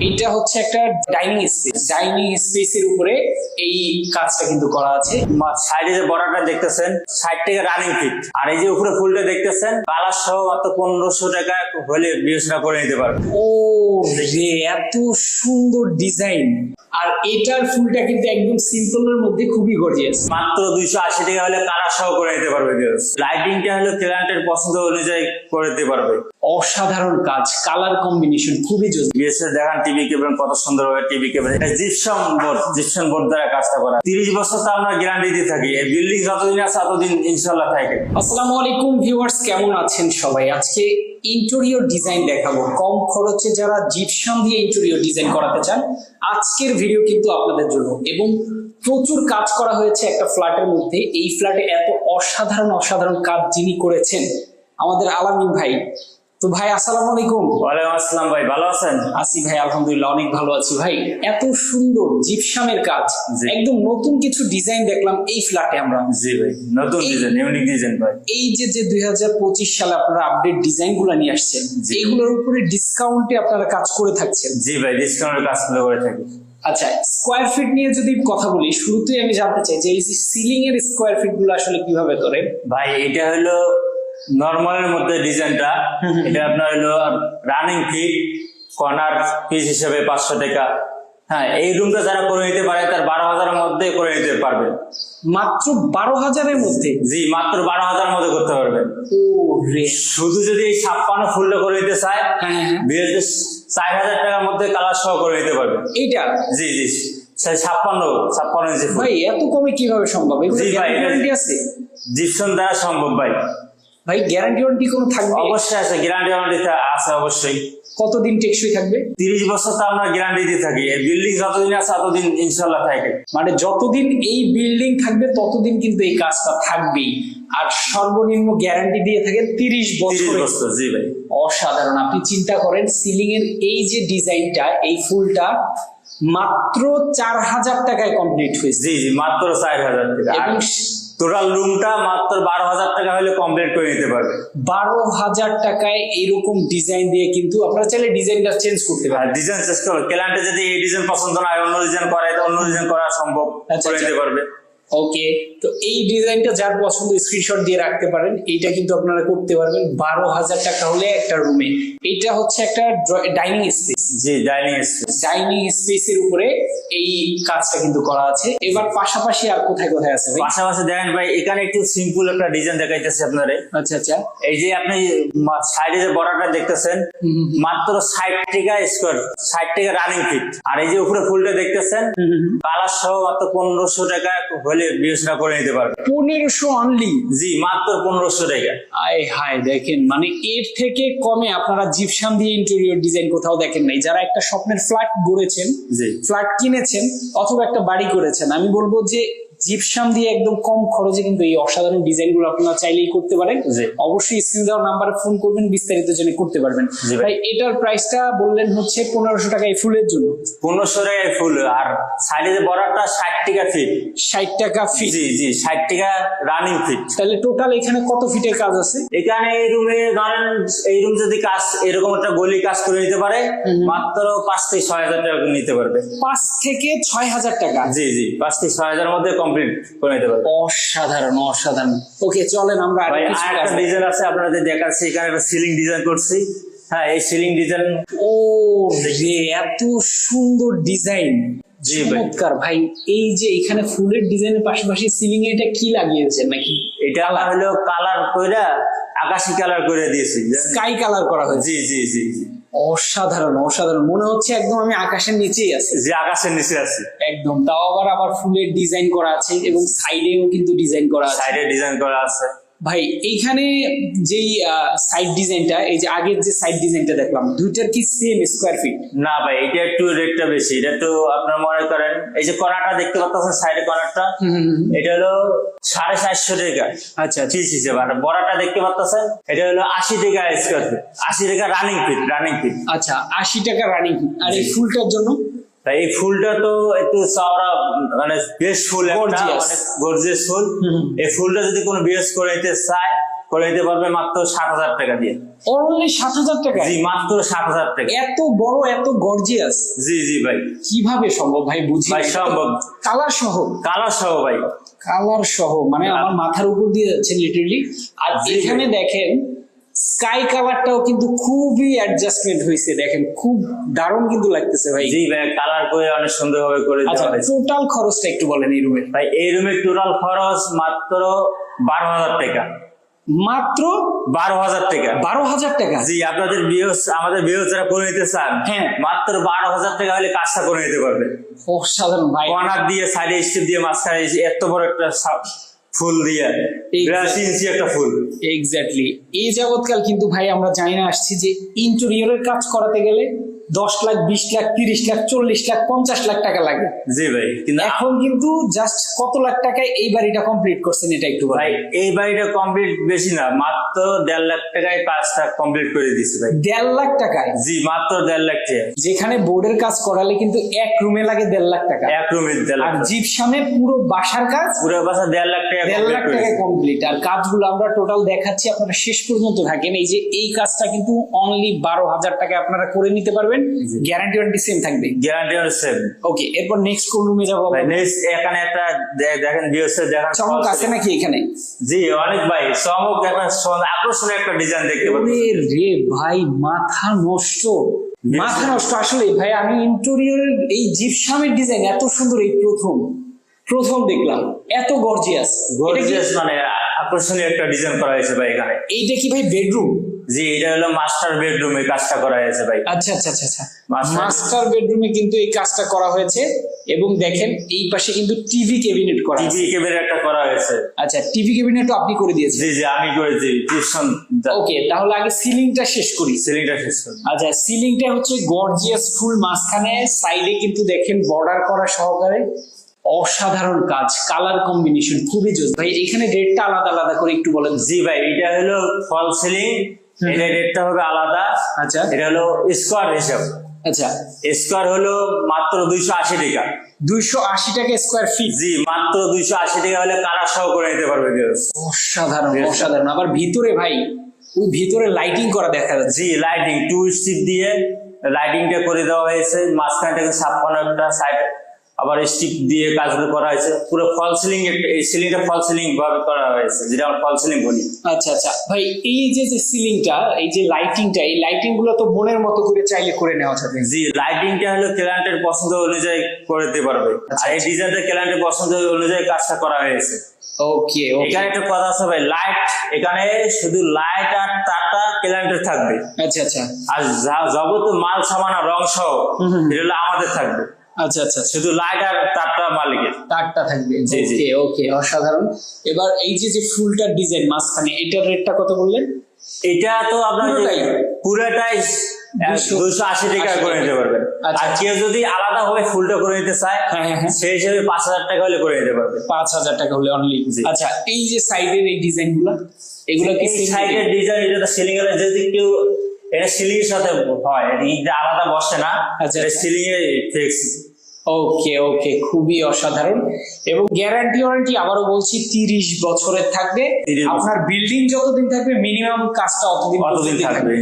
এটা হচ্ছে একটা ডাইনিং স্পেস ডাইনিং স্পেস এর উপরে এই কাজটা কিন্তু করা আছে। সাইডে যে বর্ডারটা দেখতেছেন সাইড থেকে রানিং ফিট আর এই যে উপরে ফুলটা দেখতেছেন কালার সহ মাত্র পনেরোশো টাকা হলে বিবেচনা করে নিতে পারবেন। ও রে এত সুন্দর ডিজাইন আর এটার ফুলটা কিন্তু একদম সিম্পলের মধ্যে খুবই গর্জিয়াস মাত্র দুইশো আশি টাকা হলে কালার সহ করে নিতে পারবে লাইটিংটা হলো ক্লায়েন্টের পছন্দ অনুযায়ী করে দিতে পারবে। অসাধারণ কাজ কালার কম্বিনেশন খুবই জোস। বিএসএ দেখান টিভি কেবল কত সুন্দর হবে টিভি কেবল এটা জিপসম বোর্ড জিপসম বোর্ড দ্বারা কাজটা করা। তিরিশ বছর তো আমরা গ্যারান্টি দিয়ে থাকি। এই বিল্ডিং যতদিন আছে ততদিন ইনশাল্লাহ থাকে। আসসালামু আলাইকুম ভিউয়ার্স কেমন আছেন সবাই? আজকে ইন্টেরিয়র ডিজাইন দেখাবো। কম খরচে যারা জিপসাম দিয়ে ইন্টেরিয়র ডিজাইন করাতে চান, আজকের ভিডিও কিন্তু আপনাদের জন্য। এবং প্রচুর কাজ করা হয়েছে একটা ফ্ল্যাটের মধ্যে। এই ফ্ল্যাটে এত অসাধারণ অসাধারণ কাজ যিনি করেছেন, আমাদের আলামিন ভাই তো ভাই আসসালামু আলাইকুম। ওয়ালাইকুম আসসালাম ভাই ভালো আছেন? আসি ভাই আলহামদুলিল্লাহ অনেক ভালো আছি ভাই। এত সুন্দর জিপসামের কাজ। একদম নতুন কিছু ডিজাইন দেখলাম এই ফ্ল্যাটে আমরা। জি ভাই নতুন ডিজাইন ইউনিক ডিজাইন ভাই। এই যে যে দুই সালে আপনারা আপডেট ডিজাইনগুলো নিয়ে আসছেন। এগুলোর উপরে ডিসকাউন্টে আপনারা কাজ করে থাকছেন? জি ভাই ডিসকাউন্টের কাজগুলো করে থাকি। আচ্ছা স্কোয়ার ফিট নিয়ে যদি কথা বলি শুরুতেই আমি জানতে চাই যে এই যে সিলিং এর স্কোয়ার ফিটগুলো আসলে কীভাবে করে ভাই এটা হলো নর্মালের মধ্যে ডিজাইনটা এটা আপনার হলো রানিং ফিট কর্নার পিস হিসেবে পাঁচশো টাকা। হ্যাঁ এই রুমটা যারা করে নিতে পারে তার বারো হাজারের মধ্যে করে নিতে পারবে মাত্র বারো হাজারের মধ্যে? জি মাত্র বারো হাজার মধ্যে করতে পারবে শুধু যদি এই ছাপ্পান্ন ফুলটা করে নিতে চায় হ্যাঁ, হ্যাঁ। চার হাজার টাকার মধ্যে কালার সহ করে নিতে পারবে এইটা? জি জি। ছাপ্পান্ন ছাপ্পান্ন ইঞ্চি ভাই এত কমে কীভাবে সম্ভব? জি ভাই, জিপসন দ্বারা সম্ভব ভাই। ভাই গ্যারান্টি ওয়ারেন্টি কোনো থাকবে? অবশ্যই আছে গ্যারান্টি ওয়ারেন্টি আছে অবশ্যই। কতদিন টেকসই থাকবে? তিরিশ বছর তো আমরা গ্যারান্টি দিয়ে থাকি। এই বিল্ডিং যতদিন আছে ততদিন ইনশাল্লাহ থাকে। মানে যতদিন এই বিল্ডিং থাকবে ততদিন কিন্তু এই কাজটা থাকবেই। আর সর্বনিম্ন গ্যারান্টি দিয়ে থাকে তিরিশ বছর বছর জি ভাই। অসাধারণ আপনি চিন্তা করেন সিলিং এর এই যে ডিজাইনটা এই ফুলটা মাত্র চার হাজার টাকায় কমপ্লিট হয়েছে। জি জি মাত্র চার হাজার টাকা। টোটাল রুমটা মাত্র বারো হাজার টাকা হলে কমপ্লিট করে নিতে পারবে। বারো হাজার টাকায় এরকম ডিজাইন দিয়ে কিন্তু আপনারা চাইলে ডিজাইনটা চেঞ্জ করতে পারেন। ডিজাইন চেঞ্জ করবে ক্লায়েন্টে যদি এই ডিজাইন পছন্দ না হয় অন্য ডিজাইন করে অন্য ডিজাইন করা সম্ভব আচ্ছা, করে আচ্ছা। নিতে পারবে। ওকে তো এই ডিজাইনটা যার পছন্দ স্ক্রিনশট দিয়ে রাখতে পারেন। এইটা কিন্তু আপনারা করতে পারবেন। বারো হাজার টাকা হলে একটা রুমে এটা হচ্ছে একটা ডাইনিং স্পেস জি ডাইনিং স্পেস ডাইনিং স্পেসের উপরে এই কাজটা কিন্তু করা আছে। এবার পাশাপাশি আর কোথায় কোথায় আছে ভাই? পাশাপাশি দেখেন ভাই এখানে একটু সিম্পল একটা ডিজাইন দেখাইতেছে আপনারে। আচ্ছা আচ্ছা। এই যে আপনি সাইডে যে বর্ডারটা দেখতেছেন মাত্র ষাট টাকা স্কোয়ার ষাট টাকা রানিং ফিট আর এই যে উপরে ফুলটা দেখতেছেন কালার সহ মাত্র পনেরোশো টাকা হলে বিবেচনা করে নিতে পারবে। পনেরোশো অনলি জি মাত্র পনেরোশো টাকা। আয় হায় দেখেন মানে এর থেকে কমে আপনারা জিপসাম দিয়ে ইন্টেরিয়র ডিজাইন কোথাও দেখেন নাই। যারা একটা স্বপ্নের ফ্ল্যাট গড়েছেন জি। ফ্ল্যাট কিনেছেন অথবা একটা বাড়ি করেছেন আমি বলব যে জিপসাম দিয়ে একদম কম খরচে কিন্তু এই অসাধারণ ডিজাইনগুলো আপনারা চাইলেই করতে পারেন। অবশ্যই স্ক্রিন দেওয়ার নাম্বারে ফোন করবেন বিস্তারিত জেনে করতে পারবেন। ভাই। এটার প্রাইসটা বললেন হচ্ছে পনেরোশো টাকা এই ফুলের জন্য। পনেরোশো টাকায় ফুল আর সাইডে যে বর্ডারটা ষাট টাকা ফিট ষাট টাকা ফি জি জি ষাট টাকা রানিং ফিট তাহলে টোটাল এখানে কত ফিটের কাজ আছে? এখানে এই রুমে ধরেন এই রুম যদি কাজ এরকম একটা গলি কাজ করে নিতে পারে মাত্র পাঁচ থেকে ছয় হাজার টাকা নিতে পারবে। পাঁচ থেকে ছয় হাজার টাকা। জি জি পাঁচ থেকে ছয় হাজার মধ্যে কমপ্লিট করে নিতে পারবে। অসাধারণ অসাধারণ। ওকে চলেন আমরা ভাই কিছু আর কাজ একটা ডিজাইন আছে আপনাদের দেখাচ্ছি এখানে একটা সিলিং ডিজাইন করছি। হ্যাঁ এই সিলিং ডিজাইন ও রে এত সুন্দর ডিজাইন। চমৎকার। ভাই এই যে এখানে ফুলের ডিজাইনের পাশাপাশি সিলিং এ এটা কি লাগিয়েছেন নাকি? এটা হলো কালার কইরা আকাশি কালার করে দিয়েছি। স্কাই কালার করা হয়েছে। জি জি জি জি। অসাধারণ অসাধারণ। মনে হচ্ছে একদম আমি আকাশের নিচেই আছি। যে আকাশের নিচে আছি। একদম তাও আবার আবার ফুলের ডিজাইন করা আছে এবং সাইডেও কিন্তু ডিজাইন করা আছে। সাইডে ডিজাইন করা আছে। ভাই এইখানে যেই সাইড ডিজাইনটা এই যে আগের যে সাইড ডিজাইনটা দেখলাম দুইটার কি সেম স্কোয়ার ফিট না ভাই এটা একটু রেটটা বেশি। এটা তো আপনার মনে করেন এই যে কর্নারটা দেখতে পাচ্ছেন সাইডে কর্নারটা এটা হলো সাড়ে চারশো টাকা। আচ্ছা পিস হিসেবে আর বড়াটা দেখতে পাচ্ছেন এটা হলো আশি টাকা স্কোয়ার ফিট আশি টাকা রানিং ফিট রানিং ফিট আচ্ছা আশি টাকা রানিং ফিট আর এই ফুলটার জন্য? তাই এই ফুলটা তো একটু চওড়া মানে বেশ ফুল গর্জিয়াস ফুল। এই ফুলটা যদি কোনো বিএস করে নিতে চায় করে নিতে পারবে মাত্র সাত হাজার টাকা দিয়ে। অনলি সাত হাজার টাকা? জি মাত্র সাত হাজার টাকা। এত বড় এত গর্জিয়াস জি জি ভাই। কীভাবে সম্ভব ভাই বুঝি ভাই সম্ভব। কালার সহ। কালার সহ ভাই। কালার সহ মানে আমার মাথার উপর দিয়ে যাচ্ছে লিটারলি আর এখানে দেখেন স্কাই কালারটাও কিন্তু খুবই অ্যাডজাস্টমেন্ট হয়েছে দেখেন। খুব দারুণ কিন্তু লাগতেছে ভাই। জি ভাই কালার করে অনেক সুন্দর ভাবে করে আচ্ছা দেওয়া হয়েছে। টোটাল খরচটা একটু বলেন এই রুমের ভাই এই রুমের টোটাল খরচ মাত্র বারো হাজার টাকা। মাত্র বারো হাজার টাকা। বারো হাজার টাকা? জি আপনাদের বিয়স আমাদের বিয়স যারা করে নিতে চান হ্যাঁ। মাত্র বারো হাজার টাকা হলে কাজটা করে নিতে পারবে। অসাধারণ ভাই। কর্নার দিয়ে সাইডে স্টিপ দিয়ে মাঝখানে এত বড় একটা ফুল দিয়ে. বিরাশি ইঞ্চি একটা ফুল এক্স্যাক্টলি এই যাবৎকাল কিন্তু ভাই আমরা জানি না আসছি যে ইন্টেরিয়রের কাজ করাতে গেলে দশ লাখ বিশ লাখ তিরিশ লাখ চল্লিশ লাখ পঞ্চাশ লাখ টাকা লাগে। জি ভাই কিন্তু এখন কিন্তু জাস্ট কত লাখ টাকায় এই বাড়িটা কমপ্লিট করছেন এটা একটু ভাই এই বাড়িটা কমপ্লিট বেশি না মাত্র দেড় লাখ টাকায় কাজটা কমপ্লিট করে দিচ্ছি ভাই। দেড় লাখ টাকায়? জি মাত্র দেড় লাখ টাকা যেখানে বোর্ডের কাজ করালে কিন্তু এক রুমে লাগে দেড় লাখ টাকা। এক রুমের দেড় লাখ আর জিপসামে পুরো বাসার কাজ পুরো বাসা দেড় লাখ টাকা দেড় লাখ টাকায় কমপ্লিট আর কাজগুলো আমরা টোটাল দেখাচ্ছি আপনারা শেষ পর্যন্ত থাকেন। এই যে এই কাজটা কিন্তু অনলি বারো হাজার টাকায় আপনারা করে নিতে পারবেন। গ্যারান্টি ওয়ারেন্টি সেম থাকবে। গ্যারান্টি সেম ওকে এরপর নেক্সট কোন রুমে যাব ভাই নেক্সট এখানে একটা দেখেন বিএস দেখান চমক আছে। নাকি এখানে? জি অনেক ভাই চমক একটা সুন্দর- আকর্ষণীয় একটা ডিজাইন দেখতে ওরে রে ভাই মাথা নষ্ট। মাথা নষ্ট আসলে ভাই আমি ইন্টেরিয়রের এই জিপসামের ডিজাইন এত সুন্দর এই প্রথম। প্রথম দেখলাম এত গর্জিয়াস গর্জিয়াস মানে আকর্ষণীয় একটা ডিজাইন করা হয়েছে ভাই এখানে। এইটা কি ভাই বেডরুম জি এটা হলো মাস্টার বেডরুমে কাজটা করা হয়েছে ভাই। আচ্ছা আচ্ছা আচ্ছা আচ্ছা। মাস্টার বেডরুমে কিন্তু এই কাজটা করা হয়েছে এবং দেখেন এই পাশে কিন্তু টিভি ক্যাবিনেট করা টিভি কেবিল একটা করা হয়েছে। আচ্ছা টিভি ক্যাবিনেটও আপনি করে দিয়েছেন। জি জি আমি করেছি টিউশন ওকে তাহলে আগে সিলিংটা শেষ করি। সিলিংটা শেষ করি। আচ্ছা সিলিংটা হচ্ছে গর্জিয়াস ফুল মাঝখানে সাইডে কিন্তু দেখেন বর্ডার করা সহকারে অসাধারণ কাজ কালার কম্বিনেশন খুবই জোস। ভাই এখানে রেটটা আলাদা আলাদা করে একটু বলেন। জি ভাই এটা হলো ফল সিলিং এটা রেটটা হবে আলাদা। আচ্ছা। এটা হলো স্কোয়ার হিসাব আচ্ছা। স্কোয়ার হলো মাত্র দুইশো আশি টাকা। দুইশো আশি টাকা স্কোয়ার ফিট জি মাত্র দুইশো আশি টাকা হলে কালার সহ করে নিতে পারবে। অসাধারণ অসাধারণ। আবার ভিতরে ভাই ওই ভিতরে লাইটিং করা দেখা যাচ্ছে। জি লাইটিং টু স্টিপ দিয়ে লাইটিংটা করে দেওয়া হয়েছে। মাঝখানটাকে ছাপ্পান্ন একটা সাইড আবার স্টিক দিয়ে কাজগুলো করা হয়েছে। পুরো ফল সিলিং এই সিলিংটা ফল সিলিং ভাবে করা হয়েছে যেটা আমরা ফল সিলিং বলি। আচ্ছা আচ্ছা। ভাই এই যে যে সিলিংটা এই যে লাইটিংটা এই লাইটিংগুলো তো মনের মতো করে চাইলে করে নেওয়া যাবে। জি লাইটিংটা হলো ক্লায়েন্টের পছন্দ অনুযায়ী করে দিতে পারবে। আর এই ডিজাইনটা ক্লায়েন্টের পছন্দ অনুযায়ী কাজটা করা হয়েছে। ওকে ওকে এখানে একটা কথা আছে ভাই লাইট এখানে শুধু লাইট আর তারটা ক্লায়েন্টের থাকবে। আচ্ছা আচ্ছা। আর যাবতীয় মাল সামান আর রং সহ। এটা আমাদের থাকবে। আচ্ছা আচ্ছা আচ্ছা। শুধু লাইট আর তারটা মালিকের। তারটা থাকবে। জি, জি। ওকে ওকে অসাধারণ। এবার এই যে যে ফুলটার ডিজাইন মাঝখানে এটার রেটটা কত বললেন? এটা তো আপনার পুরোটাই? দুশো- আশি টাকা করে নিতে পারবেন। আচ্ছা। আর কেউ যদি আলাদা ভাবে ফুলটা করে নিতে চায় হ্যাঁ, হ্যাঁ, হ্যাঁ। সেই হিসেবে পাঁচ হাজার টাকা হলে করে নিতে পারবে। পাঁচ হাজার টাকা হলে অনলি আচ্ছা এই যে সাইডের এই ডিজাইনগুলা এগুলো কি সাইডের ডিজাইন এটা সিলিং এর যদি কেউ এটা সিলিং এর সাথে হয় এটা আলাদা বসে না আচ্ছা, এটা। সিলিং এ ফিক্স ওকে ওকে খুবই অসাধারণ। এবং গ্যারান্টি ওয়ারেন্টি আবারও বলছি তিরিশ বছরের থাকবে। আপনার বিল্ডিং যতদিন থাকবে মিনিমাম কাজটা অতদিন পর্যন্তই থাকবে।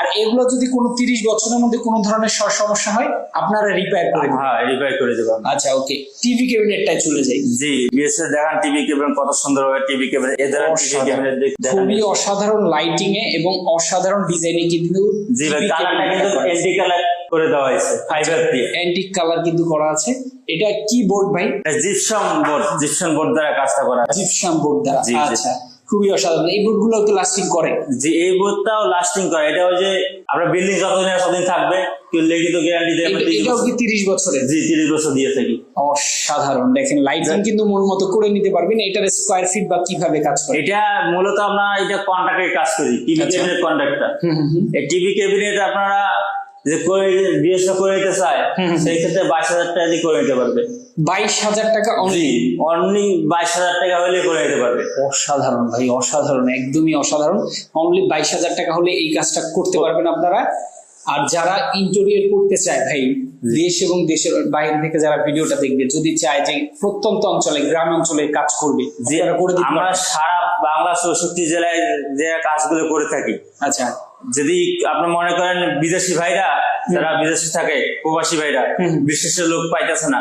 আর এগুলো যদি কোনো তিরিশ বছরের মধ্যে কোনো ধরনের সমস্যা হয় আপনারা রিপেয়ার করে হ্যাঁ রিপেয়ার করে দেবো আমি। আচ্ছা ওকে টিভি ক্যাবিনেটটাই চলে যাই। জি বিএসএ দেখান টিভি কেবল কত সুন্দর হবে টিভি কেবল এদের টিভি অসাধারণ। কেবল দেখেন। খুবই অসাধারণ লাইটিং এ এবং অসাধারণ ডিজাইনে কিন্তু জি ভাই কালারটা কিন্তু এন্টি কালার করে দেওয়া হয়েছে ফাইবার দিয়ে। অ্যান্টিক কালার কিন্তু করা আছে। এটা কি বোর্ড ভাই? জিপসম বোর্ড জিপসম বোর্ড দ্বারা কাজটা করা। জিপসাম বোর্ড দ্বারা। আচ্ছা খুবই অসাধারণ। এই বোর্ডগুলো তো লাস্টিং করে। যে এই বোর্ডটাও লাস্টিং করে। এটা ওই যে আমরা বিল্ডিং যতদিন ততদিন থাকবে। কেউ লিখিত গ্যারান্টি দিয়ে আমরা এটা- 30 এটাও কি তিরিশ বছরের? জি তিরিশ বছর দিয়ে থাকি অসাধারণ। দেখেন লাইটিং কিন্তু মন মতো করে নিতে পারবেন। এটার স্কোয়ার ফিট বা কীভাবে কাজ করে? এটা মূলত আমরা এটা কন্ট্রাক্টের কাজ করি টিভি। কেবিনেট কন্ট্রাক্টটা। এই টিভি ক্যাবিনেট আপনারা যে করে বিএসএ করে নিতে চায়। সেই ক্ষেত্রে বাইশ হাজার টাকা দিয়ে করে নিতে পারবে। বাইশ হাজার টাকা অনলি অনলি বাইশ হাজার টাকা হলে করে নিতে পারবে। অসাধারণ ভাই অসাধারণ একদমই অসাধারণ। অনলি বাইশ হাজার টাকা হলে এই কাজটা করতে পারবেন আপনারা। আর যারা ইন্টেরিয়র করতে চায় ভাই দেশ এবং দেশের বাইরে থেকে যারা ভিডিওটা দেখবে যদি চায় যে প্রত্যন্ত অঞ্চলে গ্রাম অঞ্চলে কাজ করবে আমরা সারা বাংলা চৌষট্টি জেলায় যে কাজগুলো করে থাকি। আচ্ছা। যদি আপনি মনে করেন বিদেশি ভাইরা যারা বিদেশে থাকে প্রবাসী ভাইরা। বিশেষের লোক পাইতেছে না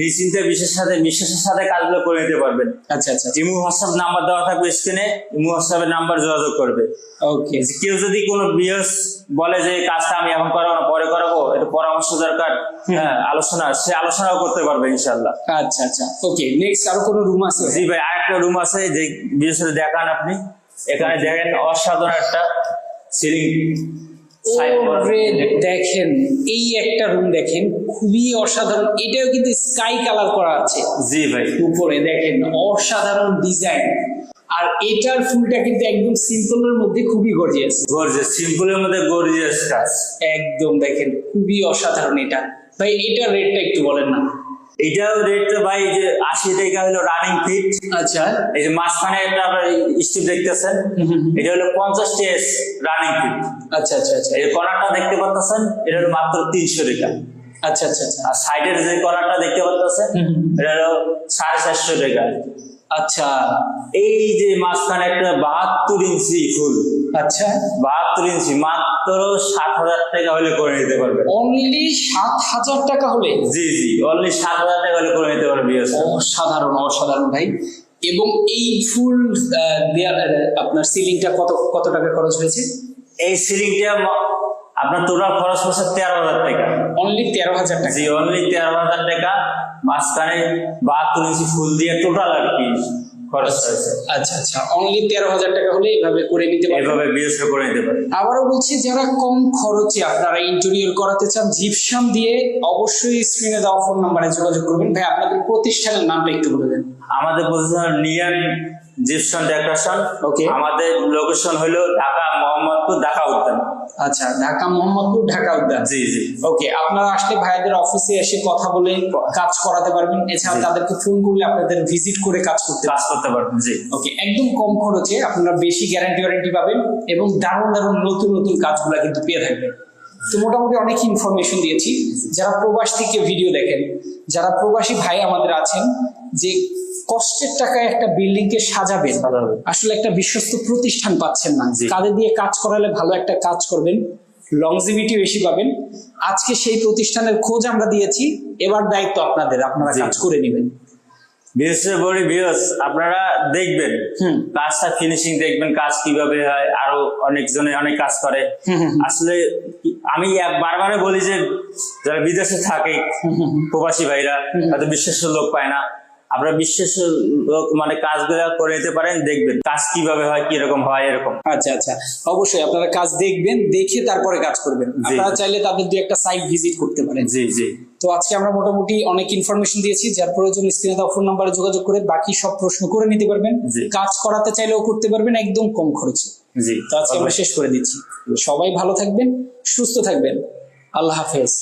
নিশ্চিন্তে বিশেষ সাথে বিশেষের সাথে কাজগুলো করে নিতে পারবেন। আচ্ছা আচ্ছা ইমু হোয়াটসঅ্যাপ নাম্বার দেওয়া থাকবে স্ক্রিনে ইমু হোয়াটসঅ্যাপের নাম্বার যোগাযোগ করবে। ওকে। কেউ যদি কোনো বিএস বলে যে কাজটা আমি এখন করাবো না পরে করাবো এটা পরামর্শ দরকার হ্যাঁ আলোচনা সে আলোচনাও করতে পারবে ইনশাল্লাহ আচ্ছা আচ্ছা ওকে নেক্সট আরও কোনো রুম আছে? জি ভাই আরেকটা রুম আছে যে বিশেষ দেখান আপনি। এখানে দেখেন অসাধারণ একটা সিলিং দেখেন এই একটা রুম দেখেন খুবই অসাধারণ। এটাও কিন্তু স্কাই কালার করা আছে। জি ভাই। উপরে দেখেন অসাধারণ ডিজাইন আর এটার ফুলটা কিন্তু একদম সিম্পলের মধ্যে খুবই গর্জিয়াস গর্জিয়াস সিম্পলের মধ্যে গর্জিয়াস কাজ। একদম দেখেন খুবই অসাধারণ এটা। ভাই এটার রেটটা একটু বলেন না। এটাও রেটটা ভাই যে আশি টাকা হলো রানিং ফিট আচ্ছা। এই যে মাঝখানে একটা স্টিপ দেখতেছেন। এটা হলো পঞ্চাশ টিএস রানিং ফিট আচ্ছা আচ্ছা আচ্ছা। এই কর্নারটা দেখতে পাচ্ছেন এটা হলো মাত্র তিনশো টাকা। আচ্ছা আচ্ছা আচ্ছা। আর সাইডের যে কর্নারটা দেখতে পাচ্ছেন। এটা হলো সাড়ে চারশো টাকা। আচ্ছা। এই যে মাঝখানে একটা বাহাত্তর ইঞ্চি ফুল। আচ্ছা। বাহাত্তর ইঞ্চি মাত্র সাত হাজার টাকা হলে করে নিতে পারবে। অনলি সাত হাজার টাকা হলে? জি জি অনলি সাত হাজার টাকা হলে করে নিতে পারবে অসাধারণ অসাধারণ ভাই। এবং এই ফুল আপনার সিলিংটা কত কত টাকা খরচ হয়েছে? এই সিলিংটা আপনার টোটাল খরচ পড়ছে তেরো হাজার টাকা। অনলি তেরো হাজার টাকা। জি অনলি তেরো হাজার টাকা। মাঝখানে বাহাত্তর ইঞ্চি ফুল দিয়ে টোটাল আর কি। খরচ হয়েছে। আচ্ছা আচ্ছা। অনলি তেরো হাজার টাকা হলে এভাবে করে নিতে পারবেন। করে নিতে আবারও বলছি যারা কম খরচে আপনারা ইন্টেরিয়র করাতে চান জিপসাম দিয়ে অবশ্যই স্ক্রিনে দেওয়া ফোন নাম্বারে যোগাযোগ করবেন। ভাই আপনাদের প্রতিষ্ঠানের নামটা একটু বলে দেন। আমাদের প্রতিষ্ঠান নিয়ান জিপসন ডেকোরেশন ওকে আমাদের লোকেশন হলো ঢাকা মোহাম্মদপুর ঢাকা উদ্যান। আচ্ছা ঢাকা মোহাম্মদপুর ঢাকা উদ্যান। জি জি। ওকে আপনারা আসলে ভাইদের অফিসে এসে কথা বলে কাজ করাতে পারবেন। এছাড়া তাদেরকে ফোন করলে আপনাদের ভিজিট করে কাজ করতে কাজ করতে পারবেন জি। ওকে একদম কম খরচে আপনারা বেশি গ্যারান্টি ওয়ারেন্টি পাবেন এবং দারুণ দারুণ নতুন নতুন কাজগুলো কিন্তু পেয়ে থাকবেন। তো মোটামুটি অনেক ইনফরমেশন দিয়েছি। যারা প্রবাস থেকে ভিডিও দেখেন যারা প্রবাসী ভাই আমাদের আছেন যে কষ্টের টাকায় একটা বিল্ডিং কে সাজাবেন। আসলে একটা বিশ্বস্ত প্রতিষ্ঠান পাচ্ছেন না। কাদের দিয়ে কাজ করালে ভালো একটা কাজ করবেন লংজিভিটি বেশি পাবেন। আজকে সেই প্রতিষ্ঠানের খোঁজ আমরা দিয়েছি এবার দায়িত্ব আপনাদের আপনারা কাজ করে নেবেন। বিশেষ করে ভিউস আপনারা দেখবেন কাজটা ফিনিশিং দেখবেন কাজ কীভাবে হয় আরও অনেকজনে অনেক কাজ করে। আসলে আমি বারবারে বলি যে যারা বিদেশে থাকে প্রবাসী ভাইরা হয়তো বিশেষ লোক পায় না। আপনারা বিশ্বাস মানে কাজগুলো করে নিতে পারেন দেখবেন কাজ কীভাবে হয় কীরকম হয় এরকম। আচ্ছা আচ্ছা। অবশ্যই আপনারা কাজ দেখবেন দেখে তারপরে কাজ করবেন। আপনারা চাইলে তাদের দুই একটা সাইট ভিজিট করতে পারেন। জি জি। তো আজকে আমরা মোটামুটি অনেক ইনফরমেশন দিয়েছি যার প্রয়োজন স্ক্রিনে দেওয়া ফোন নাম্বারে যোগাযোগ করে বাকি সব প্রশ্ন করে নিতে পারবেন। কাজ করাতে চাইলেও করতে পারবেন একদম কম খরচে। জি। তো আজকে আমরা শেষ করে দিচ্ছি। সবাই ভালো থাকবেন সুস্থ থাকবেন। আল্লাহ হাফেজ।